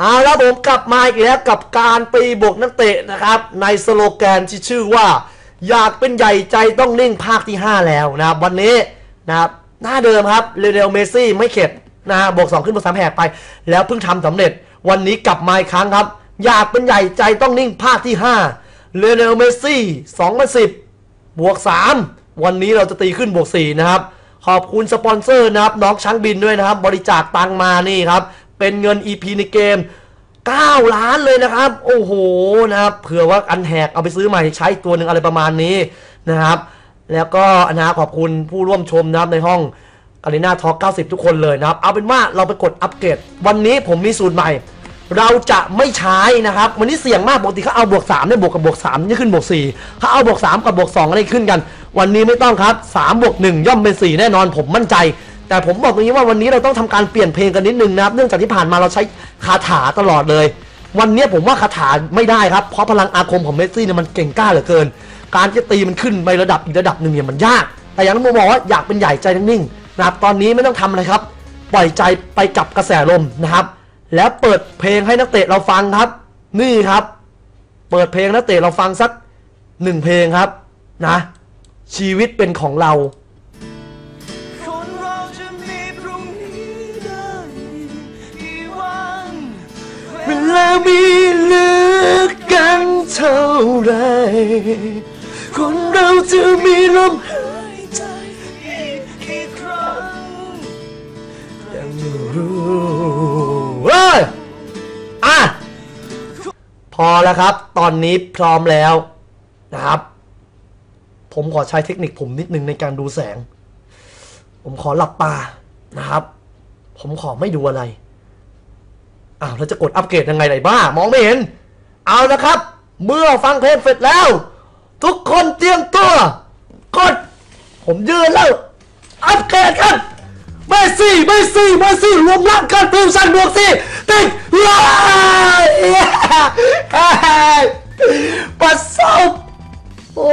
เอาแล้วผมกลับมาอีกแล้วกับการปีบวกนักเตะนะครับ ในสโลแกนที่ชื่อว่า อยากเป็นใหญ่ใจต้องนิ่งภาคที่ 5 แล้วนะครับวันนี้นะครับหน้าเดิมครับเรเนลเมซี่ไม่เข็ดนะบวก 2 ขึ้นบวก3แหกไป แล้วเพิ่งทำสำเร็จ วันนี้กลับมาอีกครั้งครับ อยากเป็นใหญ่ใจต้องนิ่งภาคที่5เรเนลเมซี่2010 บวก 3 วันนี้เราจะตีขึ้นบวก4นะครับขอบคุณสปอนเซอร์นะครับน้องช้างบินด้วยนะครับ บริจาคตังมานี่ครับ เป็นเงิน EP ในเกม 9 ล้านเลยนะครับ โอ้โหนะครับเผื่อว่าอันแหกเอาไปซื้อใหม่ใช้ตัวหนึ่งอะไรประมาณนี้นะครับ แล้วก็อนะขอบคุณผู้ร่วมชมนะครับในห้องกาลิน่าทอล์ก90 ทุกคนเลยนะครับ เอาเป็นว่าเราไปกดอัปเกรด วันนี้ผมมีสูตรใหม่ เราจะไม่ใช้นะครับ วันนี้เสี่ยงมากปกติเขาเอาบวก3เนี่ยบวกกับบวก3นี่ขึ้นบวก4เขาเอาบวก 3 กับบวก2อะไรขึ้นกัน วันนี้ไม่ต้องครับ3บวก1ย่อมเป็น 4 แน่นอนผมมั่นใจ แต่ผมบอกตรงนี้ว่าวันนี้เราต้องทำการเปลี่ยนเพลงกันนิดนึงนะครับ เนื่องจากที่ผ่านมาเราใช้คาถาตลอดเลย วันนี้ผมว่าคาถาไม่ได้ครับ เพราะพลังอาคมของเมสซี่เนี่ยมันเก่งกล้าเหลือเกิน การจะตีมันขึ้นไประดับอีกระดับหนึ่งเนี่ยมันยาก แต่อย่างที่ผมบอกว่าอยากเป็นใหญ่ใจนิ่งๆนะครับ ตอนนี้ไม่ต้องทำอะไรครับ ปล่อยใจไปกับกระแสลมนะครับ แล้วเปิดเพลงให้นักเตะเราฟังครับ นี่ครับ เปิดเพลงนักเตะเราฟังสักหนึ่งเพลงครับนะ ชีวิตเป็นของเรา ไร คนเราจะมีลมหายใจอีกกี่ครั้งยังไม่รู้เฮ้ยอะพอแล้วครับ ตอนนี้พร้อมแล้วนะครับ ผมขอใช้เทคนิคผมนิดนึงในการดูแสง ผมขอหลับตานะครับ ผมขอไม่ดูอะไรอ้าวแล้วจะกดอัปเกรดยังไงไหนบ้า มองไม่เห็น เอาละครับ เมื่อฟังเพลงเสร็จแล้ว ทุกคนเตรียมตัวกด ผมยืนแล้ว อัปเกรดครับเมสซี่เมสซี่เมสซี่รวมร่างกันฟิวชั่นบวกสี่ติดลายปัสสาวโอ้